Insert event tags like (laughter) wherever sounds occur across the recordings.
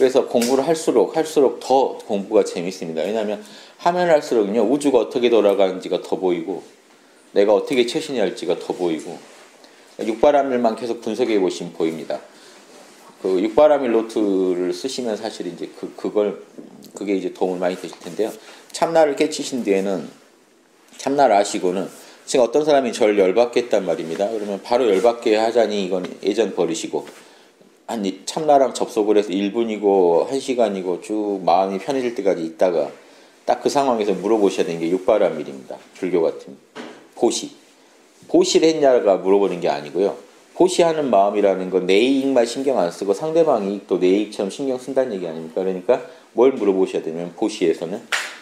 그래서 공부를 할수록 할수록 더 공부가 재밌습니다. 왜냐하면 하면 할수록요 우주가 어떻게 돌아가는지가 더 보이고 내가 어떻게 최신해야 할지가 더 보이고 육바람일만 계속 분석해 보시면 보입니다. 그 육바람일 노트를 쓰시면 사실 이제 그 그걸 그게 이제 도움을 많이 되실 텐데요. 참나를 깨치신 뒤에는 참나를 아시고는 지금 어떤 사람이 절 열받게 했단 말입니다. 그러면 바로 열받게 하자니 이건 예전 버리시고 한 참나랑 접속을 해서 1분이고 1시간이고 쭉 마음이 편해질 때까지 있다가 딱 그 상황에서 물어보셔야 되는 게 육바라밀입니다. 불교 같은 보시. 보시를 했냐가 물어보는 게 아니고요. 보시하는 마음이라는 건 내 이익만 신경 안 쓰고 상대방 이익도 내 이익처럼 신경 쓴다는 얘기 아닙니까? 그러니까 뭘 물어보셔야 되면 보시에서는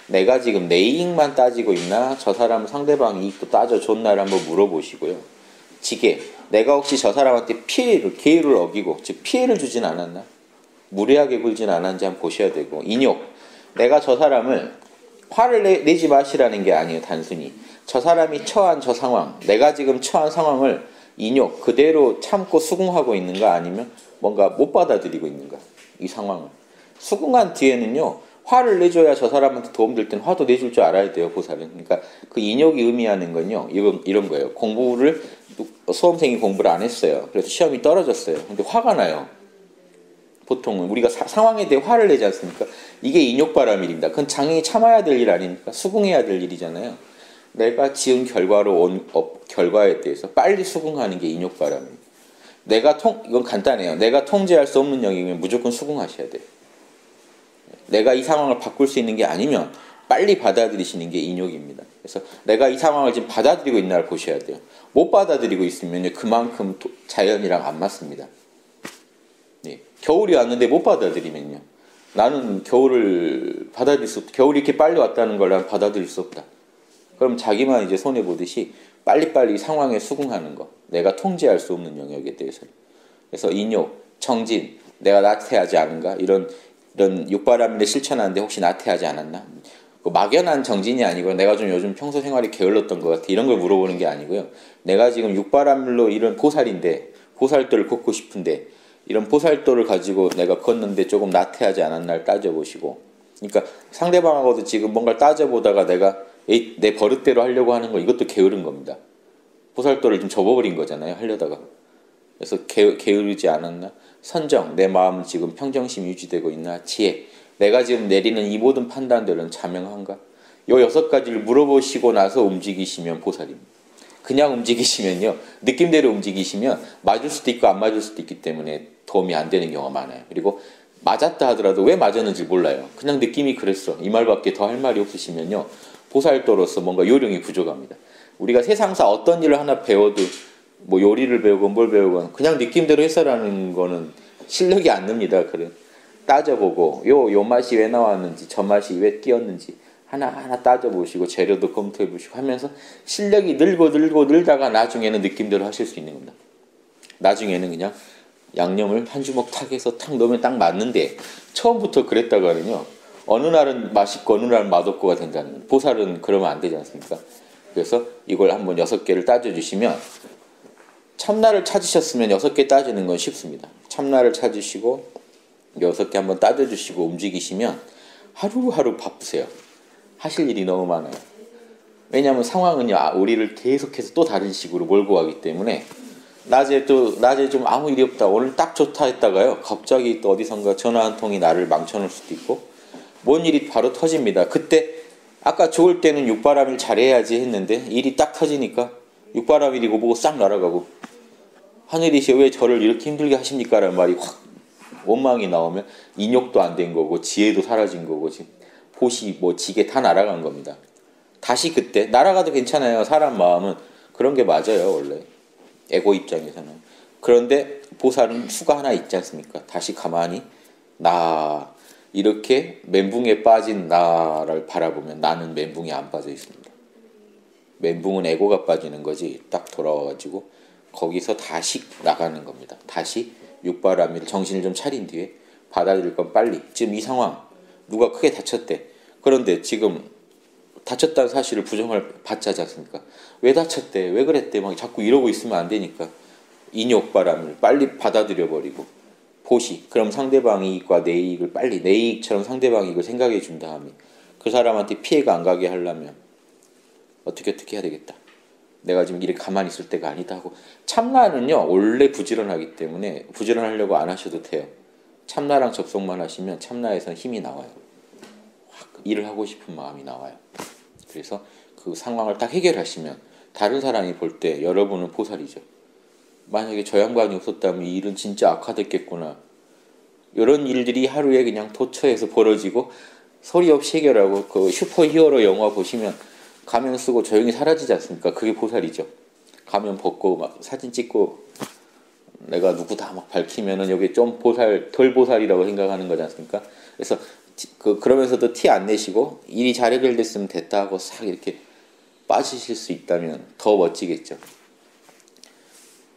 내가 지금 내 이익만 따지고 있나 저 사람 상대방 이익도 따져줬나를 한번 물어보시고요. 지게. 내가 혹시 저 사람한테 피해를 계율을 어기고 즉 피해를 주진 않았나? 무례하게 굴진 않았는지 한번 보셔야 되고. 인욕. 내가 저 사람을 화를 내, 내지 마시라는 게 아니에요 단순히. 저 사람이 처한 저 상황 내가 지금 처한 상황을 인욕 그대로 참고 수긍하고 있는가? 아니면 뭔가 못 받아들이고 있는가? 이 상황을. 수긍한 뒤에는요 화를 내줘야 저 사람한테 도움될 땐 화도 내줄 줄 알아야 돼요 보살은. 그러니까 그 인욕이 의미하는 건요 이런 이런 거예요. 공부를 수험생이 공부를 안 했어요. 그래서 시험이 떨어졌어요. 근데 화가 나요. 보통은 우리가 사, 상황에 대해 화를 내지 않습니까? 이게 인욕바람일입니다. 그건 장애이 참아야 될 일 아닙니까? 수긍해야 될 일이잖아요. 내가 지은 결과로 온 어, 결과에 대해서 빨리 수긍하는 게 인욕바람입니다. 내가 통 이건 간단해요. 내가 통제할 수 없는 영역이면 무조건 수긍하셔야 돼요 내가 이 상황을 바꿀 수 있는 게 아니면 빨리 받아들이시는 게 인욕입니다. 그래서 내가 이 상황을 지금 받아들이고 있나를 보셔야 돼요. 못 받아들이고 있으면 그만큼 자연이랑 안 맞습니다. 네. 겨울이 왔는데 못 받아들이면요. 나는 겨울을 받아들일 수 없다. 겨울이 이렇게 빨리 왔다는 걸 난 받아들일 수 없다. 그럼 자기만 이제 손해 보듯이 빨리빨리 상황에 수긍하는 거. 내가 통제할 수 없는 영역에 대해서. 그래서 인욕, 정진, 내가 나태하지 않은가 이런 이런 육바람일을 실천하는데 혹시 나태하지 않았나? 그 막연한 정진이 아니고 내가 좀 요즘 평소 생활이 게을렀던 것 같아 이런 걸 물어보는 게 아니고요. 내가 지금 육바람일로 이런 보살인데 보살도를 걷고 싶은데 이런 보살도를 가지고 내가 걷는데 조금 나태하지 않았나를 따져보시고 그러니까 상대방하고도 지금 뭔가를 따져보다가 내가 내 버릇대로 하려고 하는 거 이것도 게으른 겁니다. 보살도를 좀 접어버린 거잖아요. 하려다가. 그래서 게, 게으르지 않았나? 선정, 내 마음은 지금 평정심 유지되고 있나? 지혜, 내가 지금 내리는 이 모든 판단들은 자명한가? 요 여섯 가지를 물어보시고 나서 움직이시면 보살입니다. 그냥 움직이시면요. 느낌대로 움직이시면 맞을 수도 있고 안 맞을 수도 있기 때문에 도움이 안 되는 경우가 많아요. 그리고 맞았다 하더라도 왜 맞았는지 몰라요. 그냥 느낌이 그랬어. 이 말밖에 더 할 말이 없으시면요. 보살도로서 뭔가 요령이 부족합니다. 우리가 세상사 어떤 일을 하나 배워도 뭐 요리를 배우건 뭘 배우건 그냥 느낌대로 해서라는 거는 실력이 안 납니다. 그래 따져보고 요 요 맛이 왜 나왔는지 저 맛이 왜 끼었는지 하나 하나 따져보시고 재료도 검토해보시고 하면서 실력이 늘고 늘고 늘다가 나중에는 느낌대로 하실 수 있는 겁니다. 나중에는 그냥 양념을 한 주먹 탁 해서 탁 넣으면 딱 맞는데 처음부터 그랬다가는요 어느 날은 맛있고 어느 날은 맛없고가 된다는. 보살은 그러면 안 되지 않습니까? 그래서 이걸 한번 여섯 개를 따져주시면 참나를 찾으셨으면 여섯 개 따지는 건 쉽습니다. 참나를 찾으시고 여섯 개 한번 따져주시고 움직이시면 하루하루 바쁘세요. 하실 일이 너무 많아요. 왜냐하면 상황은요 우리를 계속해서 또 다른 식으로 몰고 가기 때문에 낮에 또 낮에 좀 아무 일이 없다 오늘 딱 좋다 했다가요 갑자기 또 어디선가 전화 한 통이 나를 망쳐놓을 수도 있고 뭔 일이 바로 터집니다. 그때 아까 좋을 때는 육바람일 잘해야지 했는데 일이 딱 터지니까 육바람일이고 보고 싹 날아가고 하늘이시 왜 저를 이렇게 힘들게 하십니까? 라는 말이 확 원망이 나오면 인욕도 안 된 거고 지혜도 사라진 거고 지금 보시 뭐 지게 다 날아간 겁니다. 다시 그때 날아가도 괜찮아요. 사람 마음은 그런 게 맞아요 원래 에고 입장에서는 그런데 보살은 수가 하나 있지 않습니까? 다시 가만히 나 이렇게 멘붕에 빠진 나를 바라보면 나는 멘붕에 안 빠져 있습니다. 멘붕은 에고가 빠지는 거지 딱 돌아와가지고 거기서 다시 나가는 겁니다. 다시 육바라밀 정신을 좀 차린 뒤에 받아들일 건 빨리. 지금 이 상황 누가 크게 다쳤대. 그런데 지금 다쳤다는 사실을 부정을 받지 않습니까? 왜 다쳤대? 왜 그랬대? 막 자꾸 이러고 있으면 안 되니까 인욕바람을 빨리 받아들여 버리고 보시. 그럼 상대방 이익과 내 이익을 빨리 내 이익처럼 상대방 이익을 생각해 준 다음에 그 사람한테 피해가 안 가게 하려면 어떻게 어떻게 해야 되겠다. 내가 지금 이렇게 가만히 있을 때가 아니다 하고 참나는요 원래 부지런하기 때문에 부지런하려고 안 하셔도 돼요. 참나랑 접속만 하시면 참나에서는 힘이 나와요. 확 일을 하고 싶은 마음이 나와요. 그래서 그 상황을 딱 해결하시면 다른 사람이 볼 때 여러분은 보살이죠. 만약에 저 양반이 없었다면 이 일은 진짜 악화됐겠구나. 이런 일들이 하루에 그냥 도처에서 벌어지고 소리 없이 해결하고 그 슈퍼히어로 영화 보시면 가면 쓰고 조용히 사라지지 않습니까? 그게 보살이죠. 가면 벗고 막 사진 찍고 내가 누구다 막 밝히면은 여기 좀 보살 덜 보살이라고 생각하는 거지 않습니까? 그래서 그 그러면서도 티 안 내시고 일이 잘 해결됐으면 됐다 하고 싹 이렇게 빠지실 수 있다면 더 멋지겠죠.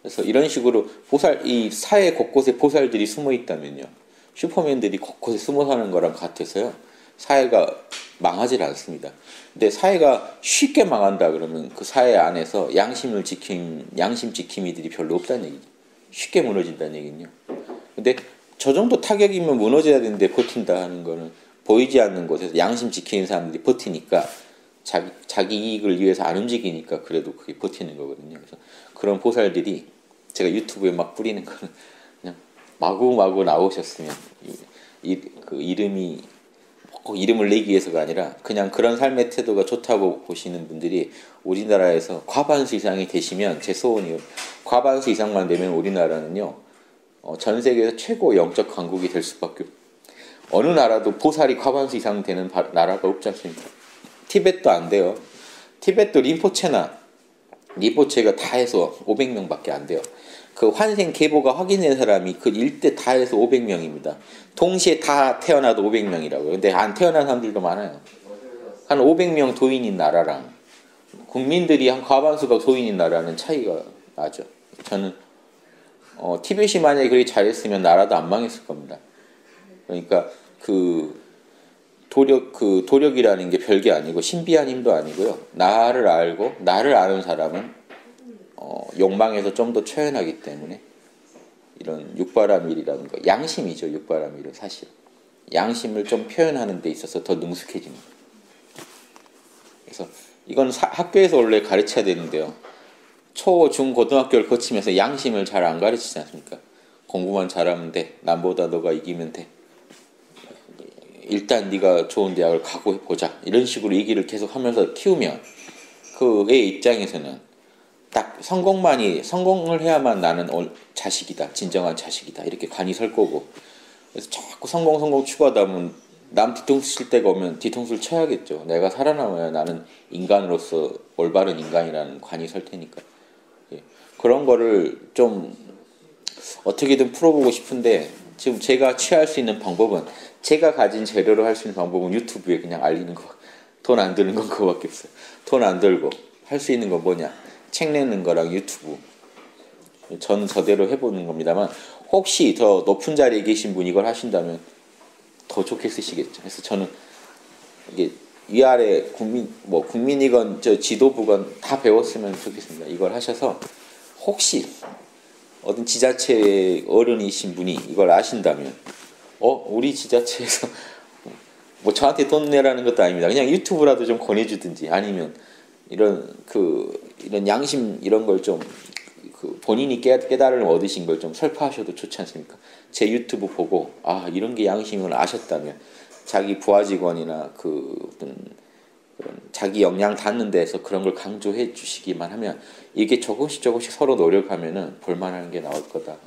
그래서 이런 식으로 보살 이 사회 곳곳에 보살들이 숨어 있다면요. 슈퍼맨들이 곳곳에 숨어 사는 거랑 같아서요. 사회가 망하질 않습니다. 근데 사회가 쉽게 망한다 그러면 그 사회 안에서 양심을 지킴 양심 지킴이들이 별로 없다는 얘기죠. 쉽게 무너진다는 얘기는요. 근데 저 정도 타격이면 무너져야 되는데 버틴다 하는 거는 보이지 않는 곳에서 양심 지키는 사람들이 버티니까 자기, 자기 이익을 위해서 안 움직이니까 그래도 그게 버티는 거거든요. 그래서 그런 보살들이 제가 유튜브에 막 뿌리는 거는 그냥 마구마구 나오셨으면 이, 그 이름이 꼭 이름을 내기 위해서가 아니라 그냥 그런 삶의 태도가 좋다고 보시는 분들이 우리나라에서 과반수 이상이 되시면 제 소원이요. 과반수 이상만 되면 우리나라는요. 어, 전 세계에서 최고 영적 강국이 될 수밖에 어느 나라도 보살이 과반수 이상 되는 바, 나라가 없지 않습니까? 티벳도 안 돼요. 티벳도 림포체나 리포체가 다 해서 500명밖에 안 돼요. 그 환생 계보가 확인된 사람이 그 일대 다 해서 500명입니다. 동시에 다 태어나도 500명이라고요. 근데 안 태어난 사람들도 많아요. 한 500명 도인인 나라랑 국민들이 한 과반수가 도인인 나라는 차이가 나죠. 저는 어, 티벳이 만약에 그렇게 잘했으면 나라도 안 망했을 겁니다. 그러니까 그 도력 그 도력이라는 게 별게 아니고 신비한 힘도 아니고요. 나를 알고 나를 아는 사람은 어, 욕망에서 좀더 초연하기 때문에 이런 육바라밀이라는 거 양심이죠 육바라밀은 사실 양심을 좀 표현하는 데 있어서 더 능숙해집니다. 그래서 이건 사, 학교에서 원래 가르쳐야 되는데요. 초, 중, 고등학교를 거치면서 양심을 잘 안 가르치지 않습니까? 공부만 잘하면 돼. 남보다 너가 이기면 돼. 일단 네가 좋은 대학을 가고 보자. 이런 식으로 얘기를 계속 하면서 키우면 그의 입장에서는 딱 성공만이 성공을 해야만 나는 자식이다. 진정한 자식이다. 이렇게 간이 설 거고. 그래서 자꾸 성공 성공 추구하다 보면 남 뒤통수 칠 때가 오면 뒤통수를 쳐야겠죠. 내가 살아남아야 나는 인간으로서 올바른 인간이라는 관이 설 테니까. 예. 그런 거를 좀 어떻게든 풀어보고 싶은데 지금 제가 취할 수 있는 방법은 제가 가진 재료로 할 수 있는 방법은 유튜브에 그냥 알리는 거. 돈 안 드는 건 그거밖에 없어요. 돈 안 들고 할 수 있는 건 뭐냐? 책 내는 거랑 유튜브. 전 저대로 해보는 겁니다만 혹시 더 높은 자리에 계신 분이 이걸 하신다면 더 좋게 쓰시겠죠. 그래서 저는 이게 위아래 국민 뭐 국민이건 저 지도부건 다 배웠으면 좋겠습니다. 이걸 하셔서 혹시 어떤 지자체 어른이신 분이 이걸 아신다면 어 우리 지자체에서 (laughs) 뭐 저한테 돈 내라는 것도 아닙니다. 그냥 유튜브라도 좀 권해주든지 아니면 이런 그 이런 양심 이런 걸좀 그 본인이 깨달음을 얻으신 걸 좀 설파하셔도 좋지 않습니까? 제 유튜브 보고 아 이런 게 양심을 아셨다면 자기 부하 직원이나 그 어떤 자기 역량 닿는 데서 그런 걸 강조해 주시기만 하면 이게 조금씩 조금씩 서로 노력하면은 볼만한 게 나올 거다.